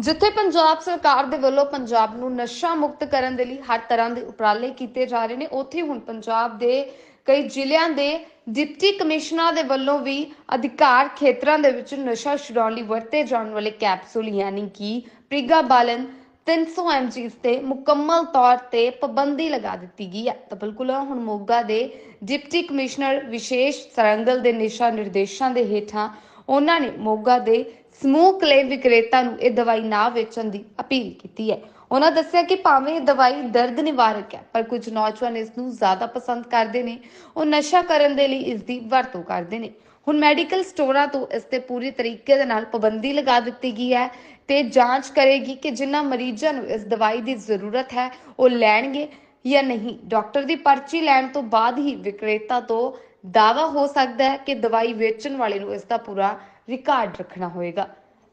ਜਿੱਥੇ ਪੰਜਾਬ ਸਰਕਾਰ ਦੇ ਵੱਲੋਂ ਪੰਜਾਬ ਨੂੰ ਨਸ਼ਾ ਮੁਕਤ ਕਰਨ ਦੇ ਲਈ ਹਰ ਤਰ੍ਹਾਂ ਦੇ ਉਪਰਾਲੇ ਕੀਤੇ ਜਾ ਰਹੇ ਨੇ, ਉੱਥੇ ਹੁਣ ਪੰਜਾਬ ਦੇ ਕਈ ਜ਼ਿਲ੍ਹਿਆਂ ਦੇ ਡਿਪਟੀ ਕਮਿਸ਼ਨਰਾਂ ਦੇ ਵੱਲੋਂ ਵੀ ਅਧਿਕਾਰ ਖੇਤਰਾਂ ਦੇ ਵਿੱਚ ਨਸ਼ਾ ਛੁਡਾਉਣ ਲਈ ਵਰਤੇ ਜਾਣ ਵਾਲੇ ਕੈਪਸੂਲ ਯਾਨੀ ਕਿ ਪ੍ਰਿਗਾ ਬਾਲਨ 300 mg ਤੇ ਮੁਕੰਮਲ ਤੌਰ ਤੇ ਪਾਬੰਦੀ ਲਗਾ ਦਿੱਤੀ ਗਈ ਹੈ। ਤਾਂ ਬਿਲਕੁਲ ਹੁਣ ਮੋਗਾ ਦੇ ਡਿਪਟੀ ਕਮਿਸ਼ਨਰ ਵਿਸ਼ੇਸ਼ ਸਰੰਗਲ ਦੇ ਨਿਸ਼ਾ ਨਿਰਦੇਸ਼ਾਂ ਦੇ ਹੇਠਾਂ ਉਹਨਾਂ ਨੇ ਮੋਗਾ ਦੇ ਸਮੂਹ ਕਲੇਮ ਵਿਕਰੇਤਾ ਨੂੰ ਇਹ ਦਵਾਈ ਨਾ ਵੇਚਣ ਦੀ ਅਪੀਲ ਕੀਤੀ ਹੈ। ਉਹਨਾਂ ਦੱਸਿਆ ਕਿ ਭਾਵੇਂ ਇਹ ਦਵਾਈ ਦਰਦ ਨਿਵਾਰਕ ਹੈ, ਪਰ ਕੁਝ ਨੌਜਵਾਨ ਇਸ ਨੂੰ ਜ਼ਿਆਦਾ ਪਸੰਦ ਕਰਦੇ ਨੇ। ਉਹ ਨਸ਼ਾ ਕਰਨ ਦੇ ਲਈ ਇਸ ਦੀ ਵਰਤੋਂ ਕਰਦੇ ਨੇ। ਹੁਣ ਮੈਡੀਕਲ ਸਟੋਰਾਂ ਤੋਂ ਇਸ ਤੇ ਪੂਰੀ ਤਰੀਕੇ ਦੇ ਨਾਲ ਪਾਬੰਦੀ ਲਗਾ ਦਿੱਤੀ ਗਈ ਹੈ ਤੇ ਜਾਂਚ ਕਰੇਗੀ ਕਿ ਜਿਨ੍ਹਾਂ ਮਰੀਜ਼ਾਂ ਨੂੰ ਇਸ ਦਵਾਈ ਦੀ ਜ਼ਰੂਰਤ ਹੈ, ਉਹ ਲੈਣਗੇ। ਜਾਂ ਨਹੀਂ? ਡਾਕਟਰ ਦੀ ਪਰਚੀ ਲੈਣ ਤੋਂ ਬਾਅਦ ਹੀ ਵਿਕਰੇਤਾ ਤੋਂ ਦਾਵਾ ਹੋ ਸਕਦਾ ਹੈ ਕਿ ਦਵਾਈ ਵੇਚਣ ਵਾਲੇ ਨੂੰ ਇਸ ਦਾ ਪੂਰਾ ਰਿਕਾਰਡ ਰੱਖਣਾ ਹੋਏਗਾ।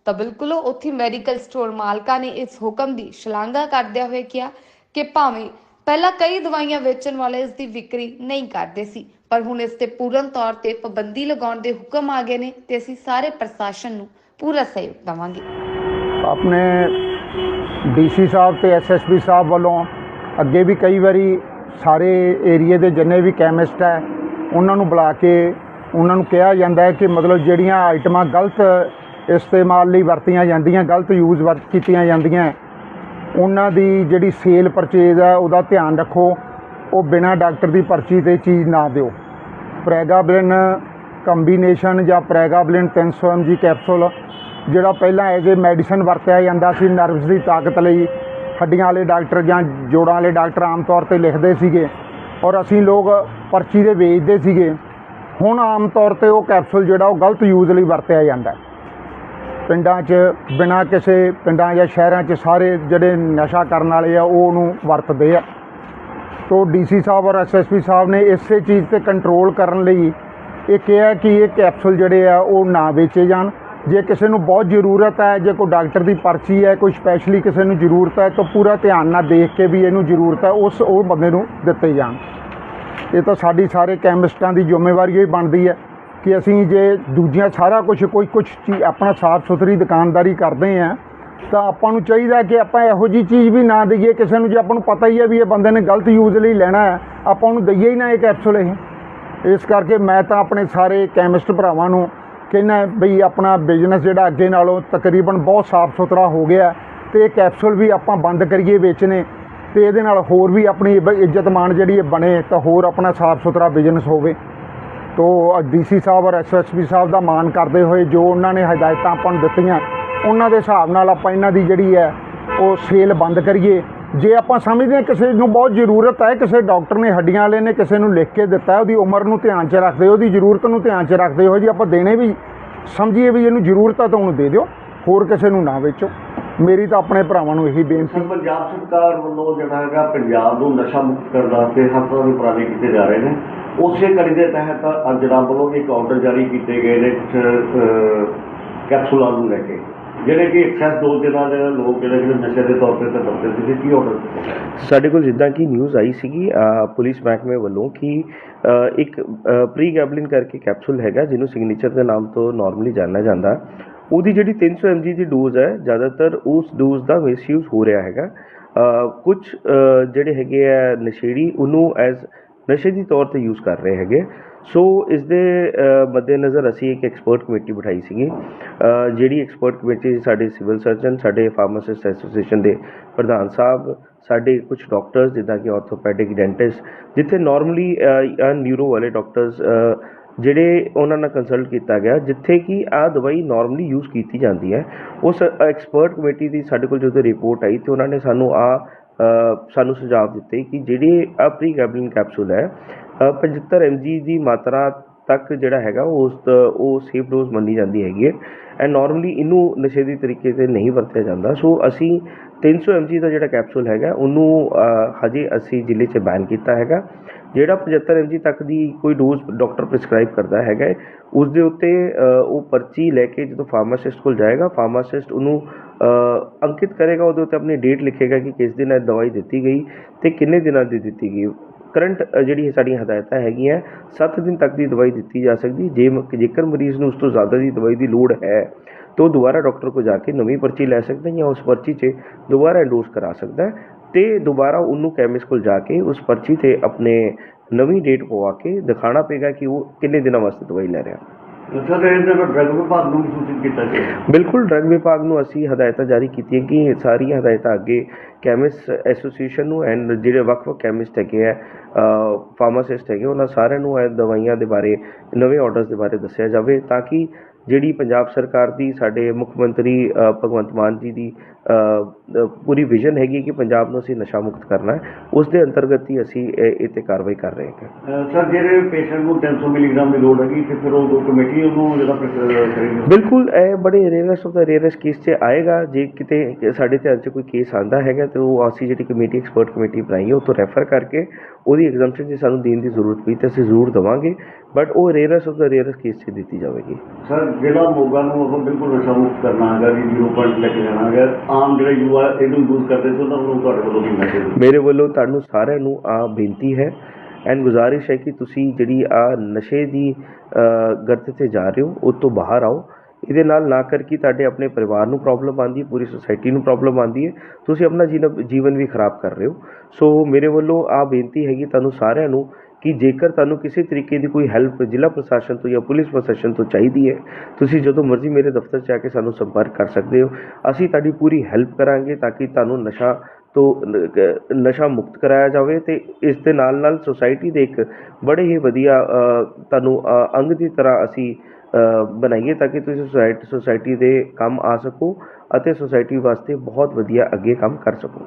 ਤਾਂ ਬਿਲਕੁਲ ਉੱਥੇ ਮੈਡੀਕਲ ਸਟੋਰ ਮਾਲਕਾਂ ਨੇ ਇਸ ਹੁਕਮ ਦੀ ਸ਼ਲਾਘਾ ਕਰਦਿਆਂ ਹੋਏ ਕਿਹਾ ਕਿ ਭਾਵੇਂ ਪਹਿਲਾਂ ਕਈ ਦਵਾਈਆਂ ਵੇਚਣ ਵਾਲੇ ਇਸ ਦੀ ਵਿਕਰੀ ਨਹੀਂ ਕਰਦੇ ਸੀ, ਪਰ ਹੁਣ ਇਸ ਤੇ ਪੂਰਨ ਤੌਰ ਤੇ ਪਾਬੰਦੀ ਲਗਾਉਣ ਦੇ ਹੁਕਮ ਆ ਗਏ ਨੇ ਤੇ ਅਸੀਂ ਸਾਰੇ ਪ੍ਰਸ਼ਾਸਨ ਨੂੰ ਪੂਰਾ ਸਹਿਯੋਗ ਦੇਵਾਂਗੇ। ਆਪਣੇ ਡੀਸੀ ਸਾਹਿਬ ਤੇ ਐਸਐਸਪੀ ਸਾਹਿਬ ਵੱਲੋਂ ਅੱਗੇ ਵੀ ਕਈ ਵਾਰੀ ਸਾਰੇ ਏਰੀਏ ਦੇ ਜਿੰਨੇ ਵੀ ਕੈਮਿਸਟ ਹੈ, ਉਹਨਾਂ ਨੂੰ ਬੁਲਾ ਕੇ ਉਹਨਾਂ ਨੂੰ ਕਿਹਾ ਜਾਂਦਾ ਹੈ ਕਿ ਮਤਲਬ ਜਿਹੜੀਆਂ ਆਈਟਮਾਂ ਗਲਤ ਇਸਤੇਮਾਲ ਲਈ ਵਰਤੀਆਂ ਜਾਂਦੀਆਂ, ਗਲਤ ਯੂਜ਼ ਵਰਤ ਕੀਤੀਆਂ ਜਾਂਦੀਆਂ, ਉਹਨਾਂ ਦੀ ਜਿਹੜੀ ਸੇਲ ਪਰਚੇਜ਼ ਹੈ, ਉਹਦਾ ਧਿਆਨ ਰੱਖੋ, ਉਹ ਬਿਨਾਂ ਡਾਕਟਰ ਦੀ ਪਰਚੀ ਤੇ ਚੀਜ਼ ਨਾ ਦਿਓ। ਪ੍ਰੈਗਾਬਲਿਨ ਕੰਬੀਨੇਸ਼ਨ ਜਾਂ ਪ੍ਰੈਗਾਬਲਿਨ 300 mg ਕੈਪਸੂਲ ਜਿਹੜਾ ਪਹਿਲਾਂ ਐਜ਼ ਏ ਮੈਡੀਸਨ ਵਰਤਿਆ ਜਾਂਦਾ ਸੀ ਨਰਵਸ ਦੀ ਤਾਕਤ ਲਈ ਹੱਡੀਆਂ ਵਾਲੇ ਡਾਕਟਰ ਜਾਂ ਜੋੜਾਂ ਵਾਲੇ ਡਾਕਟਰ ਆਮ ਤੌਰ ਤੇ ਲਿਖਦੇ ਸੀਗੇ ਔਰ ਅਸੀਂ ਲੋਕ ਪਰਚੀ ਦੇ ਵੇਚਦੇ ਸੀਗੇ। ਹੁਣ ਆਮ ਤੌਰ ਤੇ ਉਹ ਕੈਪਸੂਲ ਜਿਹੜਾ ਉਹ ਗਲਤ ਯੂਜ਼ ਲਈ ਵਰਤਿਆ ਜਾਂਦਾ ਪਿੰਡਾਂ 'ਚ ਬਿਨਾਂ ਕਿਸੇ ਪਿੰਡਾਂ ਜਾਂ ਸ਼ਹਿਰਾਂ 'ਚ ਸਾਰੇ ਜਿਹੜੇ ਨਸ਼ਾ ਕਰਨ ਵਾਲੇ ਆ, ਉਹ ਉਹਨੂੰ ਵਰਤਦੇ ਆ। ਤੋ ਡੀਸੀ ਸਾਹਿਬ ਔਰ ਐਸਐਸਪੀ ਸਾਹਿਬ ਨੇ ਇਸੇ ਚੀਜ਼ ਤੇ ਕੰਟਰੋਲ ਕਰਨ ਲਈ ਇਹ ਕਿਹਾ ਕਿ ਇਹ ਕੈਪਸੂਲ ਜਿਹੜੇ ਆ, ਉਹ ਨਾ ਵੇਚੇ ਜਾਣ। ਜੇ ਕਿਸੇ ਨੂੰ ਬਹੁਤ ਜ਼ਰੂਰਤ ਹੈ, ਜੇ ਕੋਈ ਡਾਕਟਰ ਦੀ ਪਰਚੀ ਹੈ, ਕੋਈ ਸਪੈਸ਼ਲੀ ਕਿਸੇ ਨੂੰ ਜ਼ਰੂਰਤ ਹੈ, ਤਾਂ ਪੂਰਾ ਧਿਆਨ ਨਾਲ ਦੇਖ ਕੇ ਵੀ ਇਹਨੂੰ ਜ਼ਰੂਰਤ ਹੈ, ਉਸ ਉਹ ਬੰਦੇ ਨੂੰ ਦਿੱਤੇ ਜਾਣ। ਇਹ ਤਾਂ ਸਾਡੀ ਸਾਰੇ ਕੈਮਿਸਟਾਂ ਦੀ ਜ਼ਿੰਮੇਵਾਰੀ ਹੀ ਬਣਦੀ ਹੈ ਕਿ ਅਸੀਂ ਜੇ ਦੂਜੀਆਂ ਸਾਰਾ ਕੁਝ ਕੋਈ ਕੁਝ ਚੀਜ਼ ਆਪਣਾ ਸਾਫ਼ ਸੁਥਰੀ ਦੁਕਾਨਦਾਰੀ ਕਰਦੇ ਆ ਤਾਂ ਆਪਾਂ ਨੂੰ ਚਾਹੀਦਾ ਕਿ ਆਪਾਂ ਇਹੋ ਜੀ ਚੀਜ਼ ਵੀ ਨਾ ਦਈਏ, ਕਿਸੇ ਨੂੰ ਜੇ ਆਪਾਂ ਨੂੰ ਪਤਾ ਹੀ ਹੈ ਵੀ ਇਹ ਬੰਦੇ ਨੇ ਗਲਤ ਯੂਜ਼ ਲਈ ਲੈਣਾ ਹੈ, ਆਪਾਂ ਉਹਨੂੰ ਦਈਏ ਹੀ ਨਾ ਇਹ ਕੈਪਸੂਲ ਇਹ। ਇਸ ਕਰਕੇ ਮੈਂ ਤਾਂ ਆਪਣੇ ਸਾਰੇ ਕੈਮਿਸਟ ਭਰਾਵਾਂ ਨੂੰ ਕਹਿੰਦਾ ਬਈ ਆਪਣਾ ਬਿਜ਼ਨਸ ਜਿਹੜਾ ਅੱਗੇ ਨਾਲੋਂ ਤਕਰੀਬਨ ਬਹੁਤ ਸਾਫ਼ ਸੁਥਰਾ ਹੋ ਗਿਆ ਤੇ ਇਹ ਕੈਪਸੂਲ ਵੀ ਆਪਾਂ ਬੰਦ ਕਰੀਏ ਵੇਚਣੇ ਤੇ ਇਹਦੇ ਨਾਲ ਹੋਰ ਵੀ ਆਪਣੀ ਬ- ਇੱਜ਼ਤ ਮਾਣ ਜਿਹੜੀ ਇਹ ਬਣੇ ਤਾਂ ਹੋਰ ਆਪਣਾ ਸਾਫ਼ ਸੁਥਰਾ ਬਿਜ਼ਨਸ ਹੋਵੇ। ਤੋ ਡੀਸੀ ਸਾਹਿਬ ਔਰ ਐਸਐਸਪੀ ਸਾਹਿਬ ਦਾ ਮਾਣ ਕਰਦੇ ਹੋਏ ਜੋ ਉਹਨਾਂ ਨੇ ਹਦਾਇਤਾਂ ਆਪਾਂ ਨੂੰ ਦਿੱਤੀਆਂ, ਉਹਨਾਂ ਦੇ ਹਿਸਾਬ ਨਾਲ ਆਪਾਂ ਇਹਨਾਂ ਦੀ ਜਿਹੜੀ ਹੈ ਉਹ ਸੇਲ ਬੰਦ ਕਰੀਏ। ਜੇ ਆਪਾਂ ਸਮਝਦੇ ਹਾਂ ਕਿਸੇ ਨੂੰ ਬਹੁਤ ਜ਼ਰੂਰਤ ਹੈ, ਕਿਸੇ ਡਾਕਟਰ ਨੇ ਹੱਡੀਆਂ ਵਾਲੇ ਨੇ ਕਿਸੇ ਨੂੰ ਲਿਖ ਕੇ ਦਿੱਤਾ ਉਹਦੀ ਉਮਰ ਨੂੰ ਧਿਆਨ 'ਚ ਰੱਖਦੇ ਉਹਦੀ ਜ਼ਰੂਰਤ ਨੂੰ ਧਿਆਨ 'ਚ ਰੱਖਦੇ ਹੋਏ ਜੀ, ਆਪਾਂ ਦੇਣੇ ਵੀ ਸਮਝੀਏ ਵੀ ਇਹਨੂੰ ਜ਼ਰੂਰਤ ਹੈ ਤਾਂ ਉਹਨੂੰ ਦੇ ਦਿਓ, ਹੋਰ ਕਿਸੇ ਨੂੰ ਨਾ ਵੇਚੋ। ਮੇਰੀ ਤਾਂ ਆਪਣੇ ਭਰਾਵਾਂ ਨੂੰ ਇਹੀ ਬੇਨਤੀ ਪੰਜਾਬ ਸਰਕਾਰ ਵੱਲੋਂ ਜਿਹੜਾ ਹੈਗਾ ਪੰਜਾਬ ਨੂੰ ਨਸ਼ਾ ਮੁਕਤ ਕਰਨ ਵਾਸਤੇ ਹਰ ਤਰ੍ਹਾਂ ਦੇ ਉਪਰਾਲੇ ਕੀਤੇ ਜਾ ਰਹੇ ਨੇ। ਉਸੇ ਕੜੀ ਦੇ ਤਹਿਤ ਅੱਜ ਰੱਬ ਵੱਲੋਂ ਇੱਕ ਆਰਡਰ ਜਾਰੀ ਕੀਤੇ ਗਏ ਨੇ ਕੈਪਸੂਲਾਂ ਨੂੰ ਲੈ ਕੇ। ਜਿਹੜੇ ਕਿ ਐਕਸੈਸ ਡੋਜ਼ ਦੇ ਲੋਕ ਜਿਹੜੇ ਕਿ ਨਸ਼ੇ ਦੇ ਤੌਰ ਤੇ ਤਾਂ ਸੀ ਕੀ ਆਰਡਰ ਸਾਡੇ ਕੋਲ ਜਿੱਦਾਂ ਕਿ ਨਿਊਜ਼ ਆਈ ਸੀਗੀ ਪੁਲਿਸ ਮਹਿਕਮੇ ਵੱਲੋਂ ਕਿ ਇੱਕ ਪ੍ਰੀ ਗੈਬਲਿਨ ਕਰਕੇ ਕੈਪਸੂਲ ਹੈਗਾ, ਜਿਹਨੂੰ ਸਿਗਨੇਚਰ ਦੇ ਨਾਮ ਤੋਂ ਨਾਰਮਲੀ ਜਾਣਿਆ ਜਾਂਦਾ। ਉਹਦੀ ਜਿਹੜੀ 300 mg ਦੀ ਡੋਜ਼ ਹੈ, ਜ਼ਿਆਦਾਤਰ ਉਸ ਡੋਜ਼ ਦਾ ਮਿਸਯੂਜ਼ ਹੋ ਰਿਹਾ ਹੈਗਾ। ਕੁਝ ਜਿਹੜੇ ਹੈਗੇ ਆ ਨਸ਼ੇੜੀ, ਉਹਨੂੰ ਐਜ਼ ਨਸ਼ੇ ਦੀ ਤੌਰ ਤੇ ਯੂਜ਼ ਕਰ ਰਹੇ ਹੈਗੇ। ਸੋ ਇਸ ਦੇ ਮੱਦੇਨਜ਼ਰ ਅਸੀਂ ਇੱਕ ਐਕਸਪਰਟ ਕਮੇਟੀ ਬਿਠਾਈ ਸੀਗੀ। ਜਿਹੜੀ ਐਕਸਪਰਟ ਕਮੇਟੀ ਸਾਡੇ ਸਿਵਲ ਸਰਜਨ ਸਾਡੇ ਫਾਰਮਾਸਿਸਟ ਐਸੋਸੀਏਸ਼ਨ ਦੇ ਪ੍ਰਧਾਨ ਸਾਹਿਬ, ਸਾਡੇ ਕੁਝ ਡਾਕਟਰਸ ਜਿੱਦਾਂ ਕਿ ਆਰਥੋਪੈਡਿਕ ਡੈਂਟਿਸਟ ਜਿੱਥੇ ਨਾਰਮਲੀ ਨਿਊਰੋ ਵਾਲੇ ਡਾਕਟਰਸ ਜਿਹੜੇ ਉਹਨਾਂ ਨਾਲ ਕੰਸਲਟ ਕੀਤਾ ਗਿਆ, ਜਿੱਥੇ ਕਿ ਆ ਦਵਾਈ ਨਾਰਮਲੀ ਯੂਜ਼ ਕੀਤੀ ਜਾਂਦੀ ਹੈ। ਉਸ ਐਕਸਪਰਟ ਕਮੇਟੀ ਦੀ ਸਾਡੇ ਕੋਲ ਜਦੋਂ ਰਿਪੋਰਟ ਆਈ ਤੇ ਉਹਨਾਂ ਨੇ ਸਾਨੂੰ ਆ ਸਾਨੂੰ ਸੁਝਾਅ ਦਿੱਤੇ ਕਿ ਜਿਹੜੇ ਆ ਪ੍ਰੀ ਗੈਬਲਿਨ ਕੈਪਸੂਲ ਹੈ ਅ, 75 ਜੀ ਦੀ ਮਾਤਰਾ ਤੱਕ ਜਿਹੜਾ ਹੈਗਾ ਉਸ ਉਹ ਸੇਫ ਡੋਜ਼ ਮੰਨੀ ਜਾਂਦੀ ਹੈਗੀ ਹੈ। ਐਂਡ ਨਾਰਮਲੀ ਇਹਨੂੰ ਨਸ਼ੇ ਦੀ ਤਰੀਕੇ ਤੇ ਨਹੀਂ ਵਰਤਿਆ ਜਾਂਦਾ। ਸੋ ਅਸੀਂ 300 mg ਦਾ ਜਿਹੜਾ ਕੈਪਸੂਲ ਹੈਗਾ ਉਹਨੂੰ ਹਜੇ ਅਸੀਂ ਜ਼ਿਲ੍ਹੇ 'ਚ ਬੈਨ ਕੀਤਾ ਹੈਗਾ। ਜਿਹੜਾ 75 mg ਤੱਕ ਦੀ ਕੋਈ ਡੋਜ਼ ਡਾਕਟਰ ਪ੍ਰਿਸਕ੍ਰਾਈਬ ਕਰਦਾ ਹੈਗਾ ਹੈ, ਉਸ ਦੇ ਉੱਤੇ ਉਹ ਪਰਚੀ ਲੈ ਕੇ ਜਦੋਂ ਫਾਰਮਾਸਿਸਟ ਕੋਲ ਜਾਏਗਾ ਫਾਰਮਾਸਿਸਟ ਉਹਨੂੰ ਅੰਕਿਤ ਕਰੇਗਾ ਉਹਦੇ ਉੱਤੇ ਆਪਣੀ ਡੇਟ ਲਿਖੇਗਾ ਕਿ ਕਿਸ ਦਿਨ ਇਹ ਦਵਾਈ ਦਿੱਤੀ ਗਈ ਤੇ ਕਿੰਨੇ ਦਿਨਾਂ ਦੀ ਦਿੱਤੀ ਗਈ। ਕਰੰਟ ਜਿਹੜੀ ਸਾਡੀਆਂ ਹਦਾਇਤਾਂ ਹੈਗੀਆਂ 7 ਦਿਨ ਤੱਕ ਦੀ ਦਵਾਈ ਦਿੱਤੀ ਜਾ ਸਕਦੀ, ਜੇ ਮ- ਜੇਕਰ ਮਰੀਜ਼ ਨੂੰ ਉਸ ਤੋਂ ਜ਼ਿਆਦਾ ਦੀ ਦਵਾਈ ਦੀ ਲੋੜ ਹੈ, ਤਾਂ ਉਹ ਦੁਬਾਰਾ ਡਾਕਟਰ ਕੋਲ ਜਾ ਕੇ ਨਵੀਂ ਪਰਚੀ ਲੈ ਸਕਦਾ ਜਾਂ ਉਸ ਪਰਚੀ 'ਚ ਦੁਬਾਰਾ ਐਂਡੋਸ ਕਰਾ ਸਕਦਾ ਹੈ, ਤੇ ਦੁਬਾਰਾ ਉਹਨੂੰ ਕੈਮਿਸਟ ਕੋਲ ਜਾ ਕੇ ਉਸ ਪਰਚੀ ਤੇ ਆਪਣੇ ਨਵੀਂ ਡੇਟ ਪਵਾ ਕੇ ਦਿਖਾਣਾ ਪਏਗਾ ਕਿ ਉਹ ਕਿੰਨੇ ਦਿਨਾਂ ਵਾਸਤੇ ਦਵਾਈ ਲੈ ਰਿਹਾ। ਬਿਲਕੁਲ, ਡਰੱਗ ਵਿਭਾਗ ਨੂੰ ਅਸੀਂ ਹਦਾਇਤਾਂ ਜਾਰੀ ਕੀਤੀਆਂ ਕਿ ਇਹ ਸਾਰੀਆਂ ਹਦਾਇਤਾਂ ਅੱਗੇ ਕੈਮਿਸਟ ਐਸੋਸੀਏਸ਼ਨ ਨੂੰ ਐਂਡ ਜਿਹੜੇ ਵੱਖ-ਵੱਖ ਕੈਮਿਸਟ ਹੈਗੇ ਆ ਫਾਰਮਾਸਿਸਟ ਹੈਗੇ, ਉਹਨਾਂ ਸਾਰਿਆਂ ਨੂੰ ਇਹ ਦਵਾਈਆਂ ਦੇ ਬਾਰੇ, ਨਵੇਂ ਆਰਡਰਸ ਦੇ ਬਾਰੇ ਦੱਸਿਆ ਜਾਵੇ ਤਾਂ ਕਿ ਜਿਹੜੀ ਪੰਜਾਬ ਸਰਕਾਰ ਦੀ, ਸਾਡੇ ਮੁੱਖ ਮੰਤਰੀ ਭਗਵੰਤ ਮਾਨ ਜੀ ਦੀ ਪੂਰੀ ਵਿਜ਼ਨ ਹੈਗੀ ਕਿ ਪੰਜਾਬ ਨੂੰ ਅਸੀਂ ਨਸ਼ਾ ਮੁਕਤ ਕਰਨਾ ਹੈ। ਉਸ ਦੇ ਅੰਤਰਗਤ ਹੀ ਅਸੀਂ ਇਹ ਇਹ 'ਤੇ ਕਾਰਵਾਈ ਕਰ ਰਹੇ ਹਾਂ। ਸਰ ਜਿਹੜੇ ਪੇਸ਼ੈਂਟ ਨੂੰ 300 ਮਿਲੀਗ੍ਰਾਮ ਦੀ ਲੋੜ ਹੈਗੀ ਤੇ ਫਿਰ ਉਹ ਕਮੇਟੀ ਉਹਨੂੰ ਜਿਹੜਾ ਕਰੇਗੀ। ਬਿਲਕੁਲ ਇਹ ਬੜੇ rarest of the rarest case 'ਚ ਆਏਗਾ। ਜੇ ਕਿਤੇ ਸਾਡੇ ਧਿਆਨ 'ਚ ਕੋਈ ਕੇਸ ਆਂਦਾ ਹੈਗਾ ਤੇ ਉਹ ਅਸੀਂ ਜਿਹੜੀ ਕਮੇਟੀ ਐਕਸਪਰਟ ਕਮੇਟੀ ਬਣਾਈ ਹੈ ਉਹ ਤੋਂ ਰੈਫਰ ਕਰਕੇ ਉਹਦੀ ਐਗਜ਼ਾਮਸ਼ਨ ਜੇ ਸਾਨੂੰ ਦੇਣ ਦੀ ਜ਼ਰੂਰਤ ਪਈ ਤਾਂ ਅਸੀਂ ਜ਼ਰੂਰ ਦੇਵਾਂਗੇ। ਬਟ ਉਹ rarest of the rarest case 'ਚ ਦਿੱਤੀ ਜਾਵੇਗੀ। ਸਰ ਜਿਹੜਾ ਮੋਗਾ ਨੂੰ ਆਪਾਂ ਬਿਲਕੁਲ ਨਸ਼ਾ ਮੁਕਤ ਕਰਨਾ ਹੈਗਾ ਜੀ ਜ਼ੀਰੋ ਪੁਆਇੰਟ ਲੈ ਕੇ ਜਾਣਾ ਹੈਗਾ ਆਮ ਜਿਹੜਾ ਯੂਆ ਇਹਨੂੰ ਯੂਜ਼ ਕਰਦੇ ਸੀ ਉਹਨਾਂ ਨੂੰ ਤੁਹਾਡੇ ਵੱਲੋਂ ਕੀ ਮੈਸੇਜ ਮੇਰੇ ਵੱਲੋਂ ਤੁਹਾਨੂੰ ਸਾਰਿਆਂ ਨੂੰ ਆ ਬੇਨਤੀ ਹੈ ਐਂਡ ਗੁਜ਼ਾਰਿਸ਼ ਹੈ ਕਿ ਤੁਸੀਂ ਜਿਹੜੀ ਆ ਨਸ਼ੇ ਦੀ ਅ, ਗਰਤ ਤੇ ਜਾ ਰਹੇ ਹੋ ਉਹ ਤੋਂ ਬਾਹਰ ਆਓ। ਇਹਦੇ ਨਾਲ ਨਾ ਕਰਕੇ ਤੁਹਾਡੇ ਆਪਣੇ ਪਰਿਵਾਰ ਨੂੰ ਪ੍ਰੋਬਲਮ ਆਂਦੀ ਹੈ ਪੂਰੀ ਸੋਸਾਇਟੀ ਨੂੰ ਪ੍ਰੋਬਲਮ ਆਂਦੀ ਹੈ। ਤੁਸੀਂ ਆਪਣਾ ਜੀਨ- ਜੀਵਨ ਵੀ ਖਰਾਬ ਕਰ ਰਹੇ ਹੋ। ਸੋ ਮੇਰੇ ਵੱਲੋਂ ਆ ਬੇਨਤੀ ਹੈਗੀ ਤੁਹਾਨੂੰ ਸਾਰਿਆਂ ਨੂੰ ਕਿ ਜੇਕਰ ਤੁਹਾਨੂੰ ਕਿਸੇ ਤਰੀਕੇ ਦੀ ਕੋਈ ਹੈਲਪ ਜ਼ਿਲ੍ਹਾ ਪ੍ਰਸ਼ਾਸਨ ਤੋਂ ਜਾਂ ਪੁਲਿਸ ਪ੍ਰਸ਼ਾਸਨ ਤੋਂ ਚਾਹੀਦੀ ਹੈ, ਤੁਸੀਂ ਜਦੋਂ ਮਰਜ਼ੀ ਮੇਰੇ ਦਫ਼ਤਰ 'ਚ ਆ ਕੇ ਸਾਨੂੰ ਸੰਪਰਕ ਕਰ ਸਕਦੇ ਹੋ। ਅਸੀਂ ਤੁਹਾਡੀ ਪੂਰੀ ਹੈਲਪ ਕਰਾਂਗੇ ਤਾਂ ਕਿ ਤੁਹਾਨੂੰ ਨਸ਼ਾ ਤੋਂ ਨਸ਼ਾ ਮੁਕਤ ਕਰਾਇਆ ਜਾਵੇ ਤੇ ਇਸ ਦੇ ਨਾਲ ਨਾਲ ਸੁਸਾਇਟੀ ਦੇ ਇੱਕ ਬੜੇ ਹੀ ਵਧੀਆ ਤੁਹਾਨੂੰ ਅੰਗ ਦੀ ਤਰ੍ਹਾਂ ਅਸੀਂ ਬਣਾਈਏ ਤਾਂ ਕਿ ਤੁਸੀਂ ਸੁਸਾਇਟੀ ਸੁਸਾਇਟੀ ਦੇ ਕੰਮ ਆ ਸਕੋ ਅਤੇ ਸੁਸਾਇਟੀ ਵਾਸਤੇ ਬਹੁਤ ਵਧੀਆ ਅੱਗੇ ਕੰਮ ਕਰ ਸਕੋ।